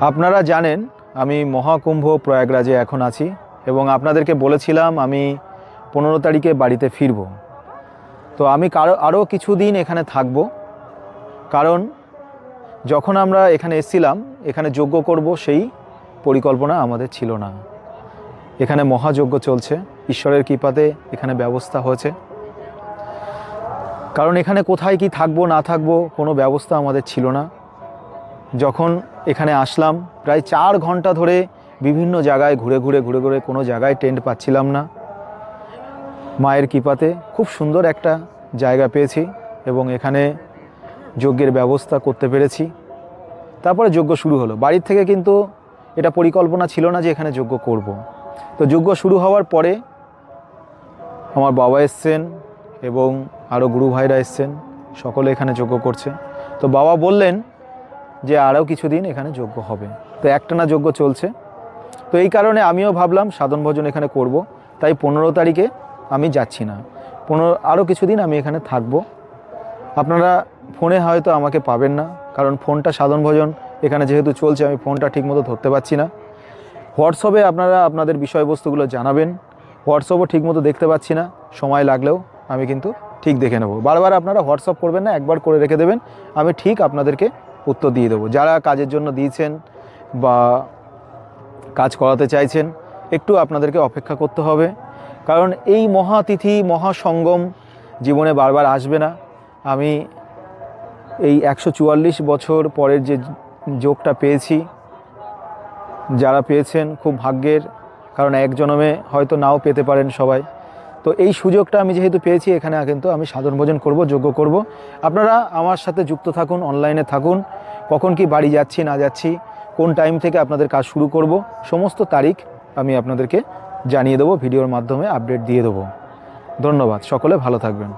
আপনারা জানেন, আমি মহাকুম্ভ প্রয়াগরাজে এখন আছি এবং আপনাদেরকে বলেছিলাম আমি পনেরো তারিখে বাড়িতে ফিরব। তো আমি কারও, আরও কিছুদিন এখানে থাকব। কারণ যখন আমরা এখানে এসেছিলাম, এখানে যজ্ঞ করব সেই পরিকল্পনা আমাদের ছিল না। এখানে মহাযজ্ঞ চলছে, ঈশ্বরের কৃপাতে এখানে ব্যবস্থা হয়েছে। কারণ এখানে কোথায় কি থাকব, না থাকব কোনো ব্যবস্থা আমাদের ছিল না। যখন এখানে আসলাম, প্রায় চার ঘণ্টা ধরে বিভিন্ন জায়গায় ঘুরে ঘুরে ঘুরে ঘুরে কোনো জায়গায় টেন্ট পাচ্ছিলাম না। মায়ের কৃপাতে খুব সুন্দর একটা জায়গা পেয়েছি এবং এখানে যজ্ঞের ব্যবস্থা করতে পেরেছি। তারপরে যজ্ঞ শুরু হলো। বাড়ির থেকে কিন্তু এটা পরিকল্পনা ছিল না যে এখানে যজ্ঞ করব। তো যজ্ঞ শুরু হওয়ার পরে আমার বাবা এসছেন এবং আরও গুরু ভাইরা এসছেন, সকলে এখানে যজ্ঞ করছে। তো বাবা বললেন যে আরও কিছুদিন এখানে যোগ্য হবে। তো একটানা যোগ্য চলছে। তো এই কারণে আমিও ভাবলাম সাধন ভোজন এখানে করব। তাই পনেরো তারিখে আমি যাচ্ছি না। পনেরো, আরও কিছুদিন আমি এখানে থাকব। আপনারা ফোনে হয়তো আমাকে পাবেন না, কারণ ফোনটা সাধন ভোজন এখানে যেহেতু চলছে, আমি ফোনটা ঠিকমতো ধরতে পারছি না। হোয়াটসঅ্যাপে আপনারা আপনাদের বিষয়বস্তুগুলো জানাবেন। হোয়াটসঅ্যাপও ঠিকমতো দেখতে পাচ্ছি না, সময় লাগলেও আমি কিন্তু ঠিক দেখে নেব। বারবার আপনারা হোয়াটসঅ্যাপ করবেন না, একবার করে রেখে দেবেন। আমি ঠিক আপনাদেরকে উত্তর দিয়ে দেবো। যারা কাজের জন্য দিয়েছেন বা কাজ করাতে চাইছেন, একটু আপনাদেরকে অপেক্ষা করতে হবে। কারণ এই মহাতিথি, মহাসঙ্গম জীবনে বারবার আসবে না। আমি এই একশো চুয়াল্লিশ বছর পরের যে যোগটা পেয়েছি, যারা পেয়েছেন খুব ভাগ্যের, কারণ এক জনমে হয়তো নাও পেতে পারেন সবাই। তো এই সুযোগটা আমি যেহেতু পেয়েছি, এখানে কিন্তু আমি সাধন ভোজন করব যোগ্য করব। আপনারা আমার সাথে যুক্ত থাকুন অনলাইনে থাকুন। কখন কি বাড়ি যাচ্ছি, না যাচ্ছি, কোন টাইম থেকে আপনাদের কাজ শুরু করব, সমস্ত তারিখ আমি আপনাদেরকে জানিয়ে দেবো, ভিডিওর মাধ্যমে আপডেট দিয়ে দেবো। ধন্যবাদ, সকলে ভালো থাকবেন।